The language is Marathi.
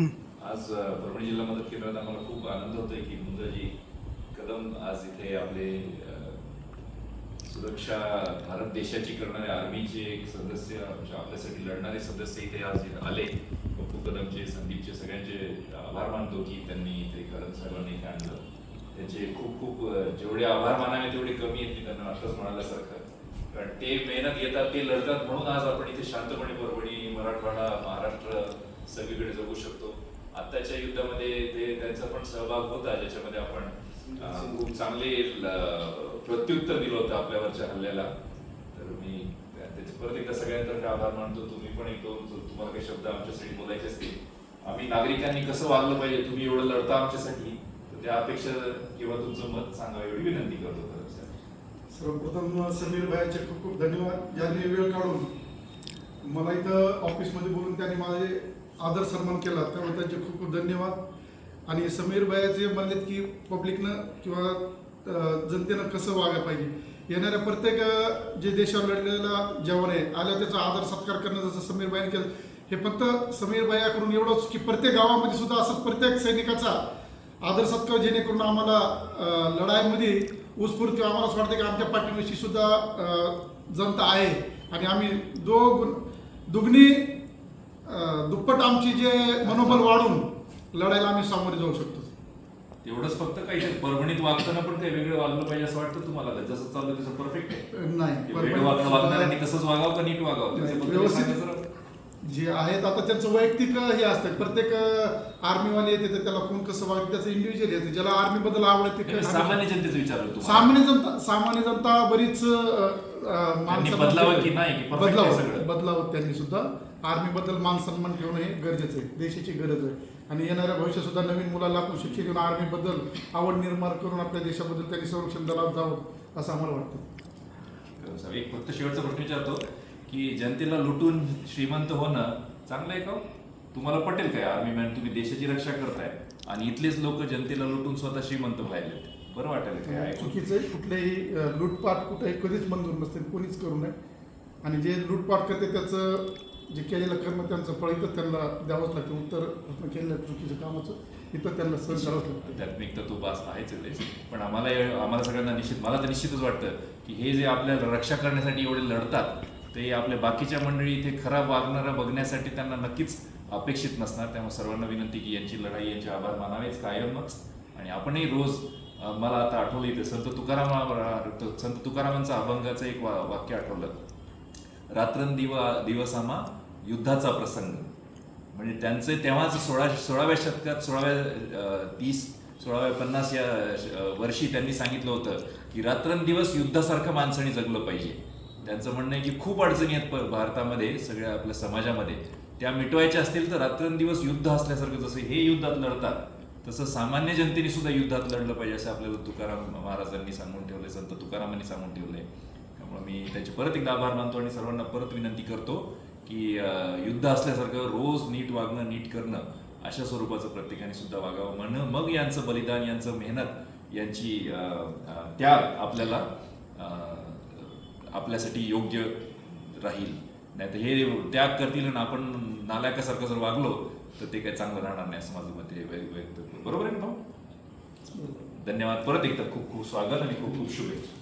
आज परभणी जिल्हा मदत केंद्रात आम्हाला खूप आनंद होतोय की मुंजाजी कदम आज इथे आपले सुरक्षा भारत देशाची करणारे आर्मीचे एक सदस्य म्हणजे आपल्यासाठी लढणारे सदस्य इथे आज आले. पप्पू कदमचे संदीपचे सगळ्यांचे आभार मानतो की त्यांनी इथे कदम साहेबांनी इथे आणलं. त्यांचे खूप खूप जेवढे आभार मानावे तेवढे कमी आहेत मी त्यांना आताच म्हणाल्यासारखं कारण ते मेहनत घेतात ते लढतात म्हणून आज आपण इथे शांतपणे परभणी मराठवाडा महाराष्ट्र सगळीकडे जगू शकतो. आत्ताच्या युद्धामध्ये ते त्यांचा पण सहभाग होता ज्याच्यामध्ये आपण खूप चांगले प्रत्युत्तर दिलं होतं आपल्यावरच्या हल्ल्याला. तर मी त्याचे परत एकदा सगळ्यांतर्फे आभार मानतो. तुम्ही पण एक दोन तुम्हाला काही शब्द आमच्यासाठी बोलायचे असतील. आम्ही नागरिकांनी कसं वागलं पाहिजे तुम्ही एवढं लढता आमच्यासाठी तर त्या अपेक्षा किंवा तुमचं मत सांगा एवढी विनंती करतो सर्वप्रथम समीर भाईचे खूप खूप धन्यवाद. ज्यांनी वेळ काढून मला इथं ऑफिसमध्ये बोलून त्यांनी माझे आदर सन्मान केला त्यामुळे त्यांचे खूप खूप धन्यवाद. आणि समीर भाईचे म्हणलेत की पब्लिकनं किंवा जनतेनं कसं वागायला पाहिजे? येणाऱ्या प्रत्येक जे देशावर लढलेला जवान आहे आल्या त्याचा आदर सत्कार करणं जसं समीर भाईने केलं हे फक्त समीर भाईकडून एवढंच की प्रत्येक गावामध्ये सुद्धा असंच प्रत्येक सैनिकाचा आदर सत्कार जेणेकरून आम्हाला लढाईमध्ये उत्स्फूर्त आम्हाला असं वाटतं की आमच्या पाठीविषयी सुद्धा जनता आहे. आणि आम्ही दो दुगणी दुप्पट आमची जे मनोबल वाढून लढायला आम्ही सामोरे जाऊ शकतो. तेवढंच फक्त काही परभणीत वागताना पण काही वेगळं वागलं पाहिजे असं वाटतं तुम्हाला का? जसं चाललं तसं परफेक्ट आहे. नाही वेगळं वागणं वागणाऱ्यांनी तसंच वागावं का नीट वागावं? नाही, व्यवस्थित- सांगा जरा. जे आहेत आता त्यांचं वैयक्तिक हे असतं. प्रत्येक आर्मीवाले येते तर त्याला कोण कसं वागतं? त्याचं इंडिव्हिज्युअल येते. ज्याला आर्मी बद्दल आवडते सामान्य जनतेचं विचारलं तुम्हाला. सामान्य जनता सामान्य जनता बरीच अं, अं, मान त्यांनी सन्मान बदलावं. की नाही, की perfect आहे बदलावं सगळं? बदलावं त्यांनी सुद्धा. आर्मी बद्दल मान सन्मान ठेवणं हे गरजेचं आहे देशाची गरज आहे आणि येणाऱ्या भविष्यात सुद्धा नवीन मुलाला आपण शिक्षण देऊन आर्मी बद्दल आवड निर्माण करून आपल्या देशाबद्दल त्यांनी संरक्षण दलात जावं असं आम्हाला वाटतं एक फक्त शेवटचा प्रश्न विचारतो की जनतेला लुटून श्रीमंत होणं चांगलं आहे का हो? तुम्हाला पटेल काय आर्मी मॅन तुम्ही देशाची रक्षा करताय आणि इथलेच लोक जनतेला लुटून स्वतः श्रीमंत व्हायले बरं वाटेल काय? चुकीचं आहे कुठलेही लूटपाट कुठेही कधीच मंजूर नसते कोणीच करू नये आणि जे लूटपाट करते त्याचं जे केलेलं कर्म त्यांचं फळ इथं त्यांना द्यावंच लागतं. उत्तर प्रश्न केलेलं चुकीचं कामाचं. इथं त्यांना सहन करावंच लागतं. त्यात्मिक तर तो बास आहेच ते. पण आम्हाला आम्हाला सगळ्यांना निश्चित मला तर निश्चितच वाटतं की हे जे आपल्याला रक्षा करण्यासाठी एवढे लढतात ते आपल्या बाकीच्या मंडळी इथे खराब वागणारं बघण्यासाठी त्यांना नक्कीच अपेक्षित नसणार. त्यामुळे सर्वांना विनंती की यांची लढाई यांचे आभार मानावेच कायमच आणि आपणही रोज मला आता आठवलं इथे संत तुकारामा संत तुकारामांचा अभंगाचं एक वा वाक्य आठवलं. रात्रंदिवा दिवसामा युद्धाचा प्रसंग. म्हणजे त्यांचे तेव्हाच सोळा सोळाव्या शतकात सोळाव्या तीस सोळाव्या पन्नास या वर्षी त्यांनी सांगितलं होतं की रात्रंदिवस युद्धासारखं माणसाने जगलं पाहिजे. त्यांचं म्हणणं आहे की खूप अडचणी आहेत प- भारतामध्ये सगळ्या आपल्या समाजामध्ये. त्या मिटवायच्या असतील तर रात्रंदिवस युद्ध असल्यासारखं जसं हे युद्धात लढतात तसं सामान्य जनतेने सुद्धा युद्धात लढलं पाहिजे असं आपल्याला तुकाराम महाराजांनी सांगून ठेवलंय संत तुकारामांनी सांगून ठेवलंय. त्यामुळे मी त्याचे परत एकदा आभार मानतो आणि सर्वांना परत विनंती करतो की युद्ध असल्यासारखं रोज नीट वागणं नीट करणं अशा स्वरूपाचं प्रत्येकाने सुद्धा वागावं म्हणणं. मग यांचं बलिदान यांचं मेहनत यांची त्याग आपल्याला आपल्यासाठी योग्य राहील. नाही तर हे त्याग करतील आणि आपण नालायकासारखं जर वागलो तर ते काही चांगलं राहणार नाही असं माझं मत व्यक्त- बरोबर आहे ना भाऊ? धन्यवाद. परत एकदा खूप खूप स्वागत आणि खूप खूप शुभेच्छा.